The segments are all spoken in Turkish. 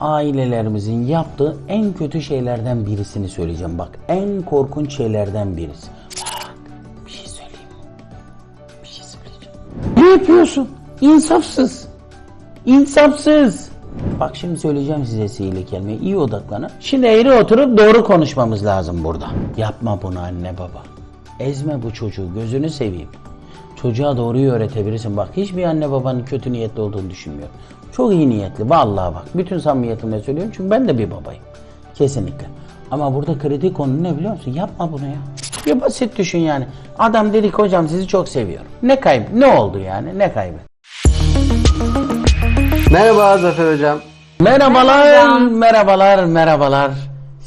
ailelerimizin yaptığı en kötü şeylerden birisini söyleyeceğim. Bak en korkunç şeylerden birisi. Bak bir şey söyleyeyim. Bir şey söyleyeceğim. Ne yapıyorsun? İnsafsız. İnsafsız. Bak şimdi söyleyeceğim size sihirli kelime. İyi odaklanın. Şimdi eğri oturup doğru konuşmamız lazım burada. Yapma bunu anne baba. Ezme bu çocuğu. Gözünü seveyim. Çocuğa doğruyu öğretebilirsin. Bak hiçbir anne babanın kötü niyetli olduğunu düşünmüyorum. Çok iyi niyetli. Vallahi bak. Bütün samimiyetimle söylüyorum. Çünkü ben de bir babayım. Kesinlikle. Ama burada kritik konu ne biliyor musun? Yapma bunu ya. Ya basit düşün yani. Adam dedi ki hocam sizi çok seviyorum. Ne kaybı? Ne oldu yani? Ne kaybı? Merhaba Zafer Hocam. Merhabalar, merhabalar, merhabalar.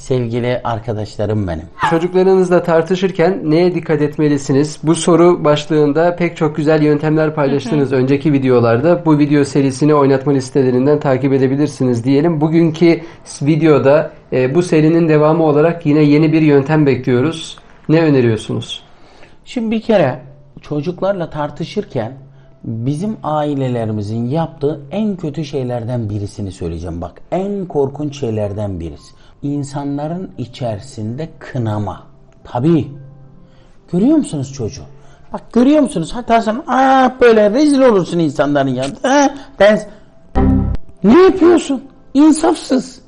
Sevgili arkadaşlarım benim. Çocuklarınızla tartışırken neye dikkat etmelisiniz? Bu soru başlığında pek çok güzel yöntemler paylaştınız önceki videolarda. Bu video serisini oynatma listelerinden takip edebilirsiniz diyelim. Bugünkü videoda e, bu serinin devamı olarak yine yeni bir yöntem bekliyoruz. Ne öneriyorsunuz? Şimdi bir kere çocuklarla tartışırken bizim ailelerimizin yaptığı en kötü şeylerden birisini söyleyeceğim. Bak en korkunç şeylerden birisi. İnsanların içerisinde kınama. Tabii. Görüyor musunuz çocuğu? Bak görüyor musunuz? Hatta sen aa böyle rezil olursun insanların yanında. Ha, ben ne yapıyorsun? İnsafsız.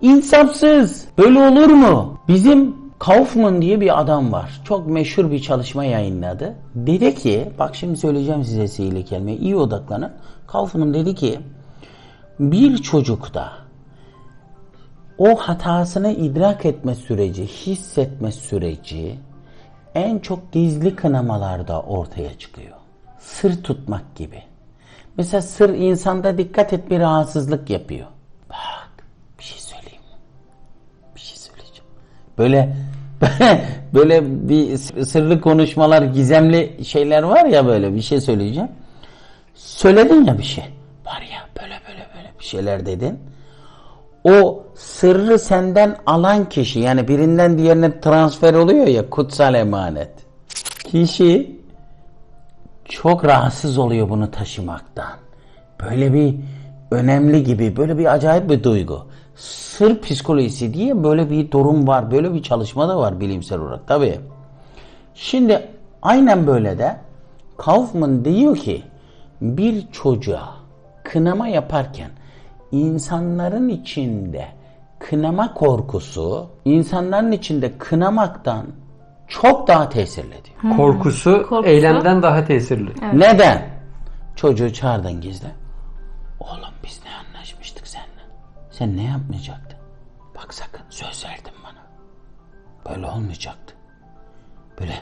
İnsafsız. Böyle olur mu? Bizim Kaufman diye bir adam var. Çok meşhur bir çalışma yayınladı. Dedi ki, bak şimdi söyleyeceğim size sihirli kelimeyi. iyi odaklanın. Kaufman dedi ki, bir çocukta o hatasını idrak etme süreci, hissetme süreci en çok gizli kınamalarda ortaya çıkıyor. Sır tutmak gibi. Mesela sır insanda dikkat et bir rahatsızlık yapıyor. Böyle böyle bir sırlı konuşmalar, gizemli şeyler var ya böyle bir şey söyleyeceğim. Söyledin ya bir şey. Var ya böyle böyle böyle bir şeyler dedin. O sırrı senden alan kişi yani birinden diğerine transfer oluyor ya kutsal emanet. Kişi çok rahatsız oluyor bunu taşımaktan. Böyle bir önemli gibi, böyle bir acayip bir duygu. Sır psikolojisi diye böyle bir durum var, böyle bir çalışma da var bilimsel olarak tabii. Şimdi aynen böyle de Kaufman diyor ki bir çocuğa kınama yaparken insanların içinde kınama korkusu insanların içinde kınamaktan çok daha tesirli diyor. Korkusu, Korkusu. eylemden daha tesirli. Neden? Çocuğu çağırdın gizli. Oğlum biz ne? Sen ne yapmayacaktın? Bak sakın söz verdin bana. Böyle olmayacaktı. Böyle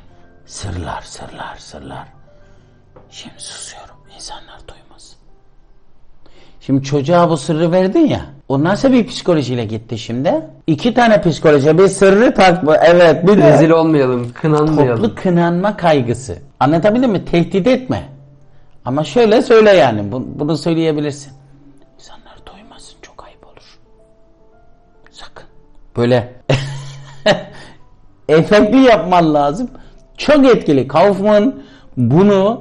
sırlar sırlar sırlar. Şimdi susuyorum insanlar duymasın. Şimdi çocuğa bu sırrı verdin ya. O nasıl bir psikolojiyle gitti şimdi? İki tane psikoloji. Bir sırrı tak. Evet bir de Rezil olmayalım, kınanmayalım. toplu kınanma kaygısı. Anlatabildim mi? Tehdit etme. Ama şöyle söyle yani. Bu- Bunu söyleyebilirsin. Böyle efekti yapman lazım. Çok etkili. Kaufman bunu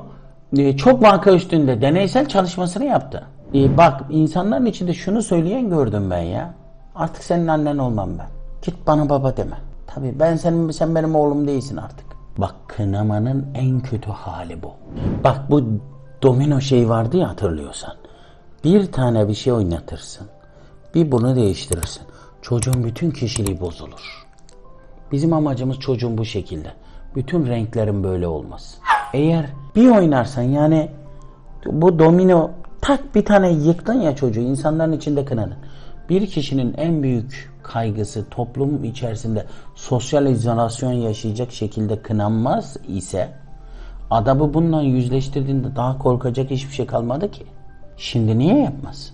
e, çok vaka üstünde deneysel çalışmasını yaptı. E, bak insanların içinde şunu söyleyen gördüm ben ya. Artık senin annen olmam ben. Git bana baba deme. Tabii ben senin sen benim oğlum değilsin artık. Bak kınamanın en kötü hali bu. Bak bu domino şey vardı ya hatırlıyorsan. Bir tane bir şey oynatırsın. Bir bunu değiştirirsin. Çocuğun bütün kişiliği bozulur. Bizim amacımız çocuğun bu şekilde. Bütün renklerin böyle olması. Eğer bir oynarsan yani bu domino tak bir tane yıktın ya çocuğu insanların içinde kınadın. Bir kişinin en büyük kaygısı toplum içerisinde sosyal izolasyon yaşayacak şekilde kınanmaz ise adamı bununla yüzleştirdiğinde daha korkacak hiçbir şey kalmadı ki. Şimdi niye yapmaz?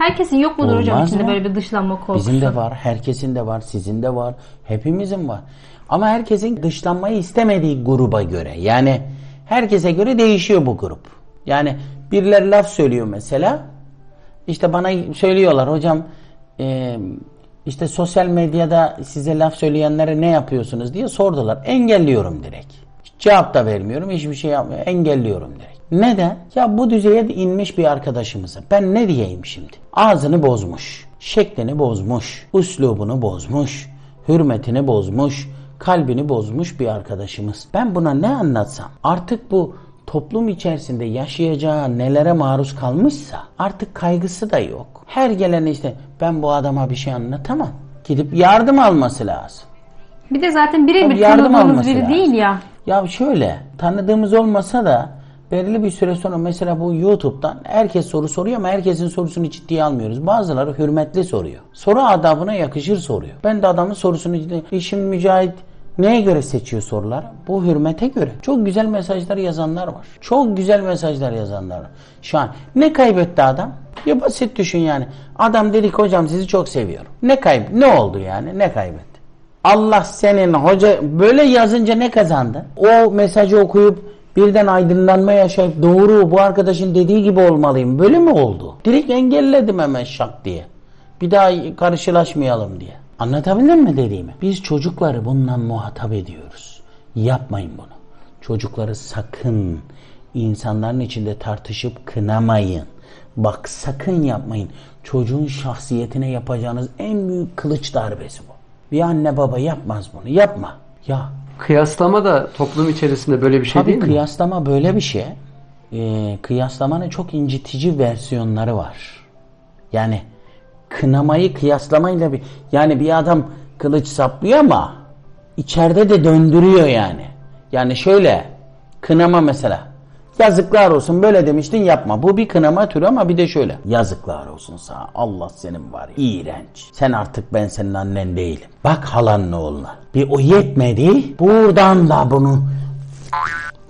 Herkesin yok mudur hocam Olmaz içinde mı? böyle bir dışlanma korkusu? Bizim de var, herkesin de var, sizin de var, hepimizin var. Ama herkesin dışlanmayı istemediği gruba göre. Yani herkese göre değişiyor bu grup. Yani birileri laf söylüyor mesela. İşte bana söylüyorlar hocam e, işte sosyal medyada size laf söyleyenlere ne yapıyorsunuz diye sordular. Engelliyorum direkt. Hiç cevap da vermiyorum, hiçbir şey yapmıyorum. Engelliyorum direkt. Neden? Ya bu düzeye de inmiş bir arkadaşımıza. Ben ne diyeyim şimdi? Ağzını bozmuş. şeklini bozmuş, üslubunu bozmuş, hürmetini bozmuş, kalbini bozmuş bir arkadaşımız. Ben buna ne anlatsam artık bu toplum içerisinde yaşayacağı nelere maruz kalmışsa artık kaygısı da yok. Her gelen işte ben bu adama bir şey anlatamam. Gidip yardım alması lazım. Bir de zaten birebir tanıdığımız biri lazım. değil ya. Ya şöyle tanıdığımız olmasa da belirli bir süre sonra mesela bu YouTube'dan herkes soru soruyor ama herkesin sorusunu ciddiye almıyoruz. Bazıları hürmetli soruyor. Soru adabına yakışır soruyor. Ben de adamın sorusunu ciddiye... İşin mücahit neye göre seçiyor sorular? Bu hürmete göre. Çok güzel mesajlar yazanlar var. Çok güzel mesajlar yazanlar var. Şu an ne kaybetti adam? Ya basit düşün yani. Adam dedik hocam sizi çok seviyorum. Ne kayb ne oldu yani? Ne kaybetti? Allah senin hoca böyle yazınca ne kazandı? O mesajı okuyup birden aydınlanma yaşayıp doğru bu arkadaşın dediği gibi olmalıyım. Böyle mi oldu? Direkt engelledim hemen şak diye. Bir daha karşılaşmayalım diye. Anlatabildim mi dediğimi? Biz çocukları bundan muhatap ediyoruz. Yapmayın bunu. Çocukları sakın insanların içinde tartışıp kınamayın. Bak sakın yapmayın. Çocuğun şahsiyetine yapacağınız en büyük kılıç darbesi bu. Bir anne baba yapmaz bunu. Yapma. Ya Kıyaslama da toplum içerisinde böyle bir şey tabii değil mi? kıyaslama böyle bir şey. Ee, kıyaslamanın çok incitici versiyonları var. Yani kınamayı kıyaslamayla bir yani bir adam kılıç saplıyor ama içeride de döndürüyor yani. Yani şöyle kınama mesela. Yazıklar olsun böyle demiştin yapma. Bu bir kınama türü ama bir de şöyle. Yazıklar olsun sana. Allah senin var ya. İğrenç. Sen artık ben senin annen değilim. Bak halanın oğluna. Bir o yetmedi. Buradan da bunu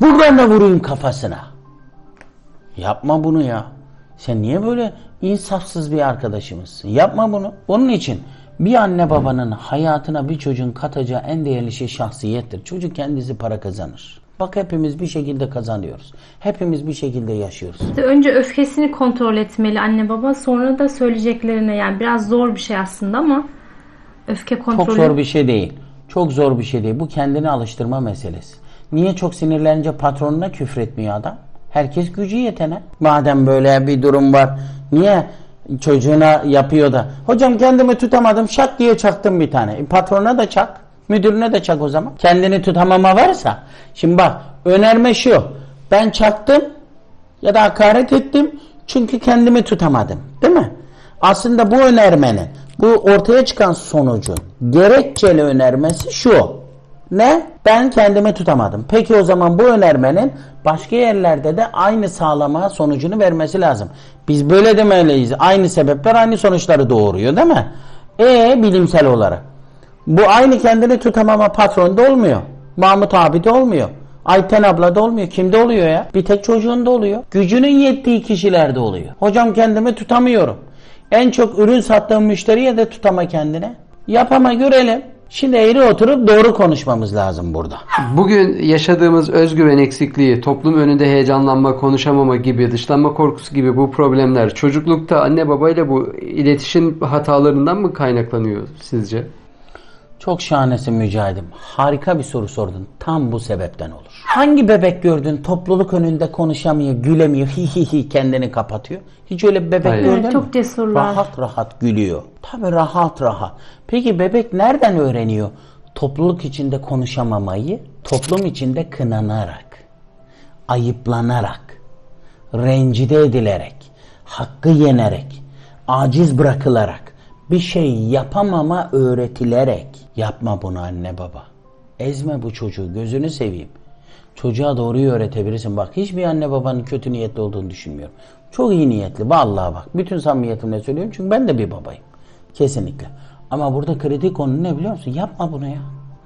buradan da vurayım kafasına. Yapma bunu ya. Sen niye böyle insafsız bir arkadaşımızsın? Yapma bunu. Onun için bir anne babanın hayatına bir çocuğun katacağı en değerli şey şahsiyettir. Çocuk kendisi para kazanır. Bak hepimiz bir şekilde kazanıyoruz. Hepimiz bir şekilde yaşıyoruz. İşte önce öfkesini kontrol etmeli anne baba sonra da söyleyeceklerine yani biraz zor bir şey aslında ama öfke kontrolü. Çok zor bir şey değil. Çok zor bir şey değil. Bu kendini alıştırma meselesi. Niye çok sinirlenince patronuna küfretmiyor adam? Herkes gücü yetene. Madem böyle bir durum var. Niye çocuğuna yapıyor da? Hocam kendimi tutamadım şak diye çaktım bir tane. E, patrona da çak. Müdürüne de çak o zaman. Kendini tutamama varsa. Şimdi bak önerme şu. Ben çaktım ya da hakaret ettim çünkü kendimi tutamadım. Değil mi? Aslında bu önermenin, bu ortaya çıkan sonucun gerekçeli önermesi şu. Ne? Ben kendimi tutamadım. Peki o zaman bu önermenin başka yerlerde de aynı sağlama sonucunu vermesi lazım. Biz böyle demeliyiz. Aynı sebepler aynı sonuçları doğuruyor değil mi? E bilimsel olarak. Bu aynı kendini tutamama patronda olmuyor. Mahmut abi de olmuyor. Ayten abla da olmuyor. Kimde oluyor ya? Bir tek çocuğunda oluyor. Gücünün yettiği kişilerde oluyor. Hocam kendimi tutamıyorum. En çok ürün sattığım müşteriye de tutama kendine. Yapama görelim. Şimdi eğri oturup doğru konuşmamız lazım burada. Bugün yaşadığımız özgüven eksikliği, toplum önünde heyecanlanma, konuşamama gibi, dışlanma korkusu gibi bu problemler çocuklukta anne babayla bu iletişim hatalarından mı kaynaklanıyor sizce? Çok şahanesin Mücahidim. Harika bir soru sordun. Tam bu sebepten olur. Hangi bebek gördün topluluk önünde konuşamıyor, gülemiyor, hi hi hi kendini kapatıyor? Hiç öyle bir bebek Hayır. gördün Evet, mü? çok cesurlar. Rahat rahat gülüyor. Tabii rahat rahat. Peki bebek nereden öğreniyor topluluk içinde konuşamamayı? Toplum içinde kınanarak, ayıplanarak, rencide edilerek, hakkı yenerek, aciz bırakılarak, bir şey yapamama öğretilerek. Yapma bunu anne baba. Ezme bu çocuğu gözünü seveyim. Çocuğa doğruyu öğretebilirsin. Bak hiçbir anne babanın kötü niyetli olduğunu düşünmüyorum. Çok iyi niyetli. Vallahi bak. Bütün samimiyetimle söylüyorum. Çünkü ben de bir babayım. Kesinlikle. Ama burada kritik konu ne biliyor musun? Yapma bunu ya.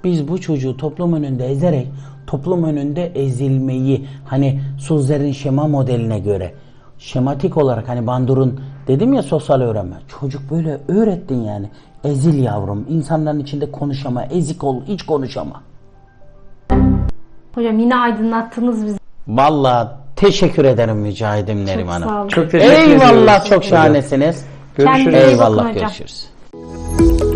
Biz bu çocuğu toplum önünde ezerek toplum önünde ezilmeyi hani Suzer'in şema modeline göre şematik olarak hani Bandur'un dedim ya sosyal öğrenme. Çocuk böyle öğrettin yani. Ezil yavrum. İnsanların içinde konuşama. Ezik ol. Hiç konuşama. Hocam yine aydınlattınız bizi. Vallahi teşekkür ederim Mücahidim Neriman Sağ Hanım. olun. Çok teşekkür ediyoruz. Eyvallah çok hocam. şahanesiniz. Görüşürüz. Kendinize iyi bakın Eyvallah hocam. görüşürüz.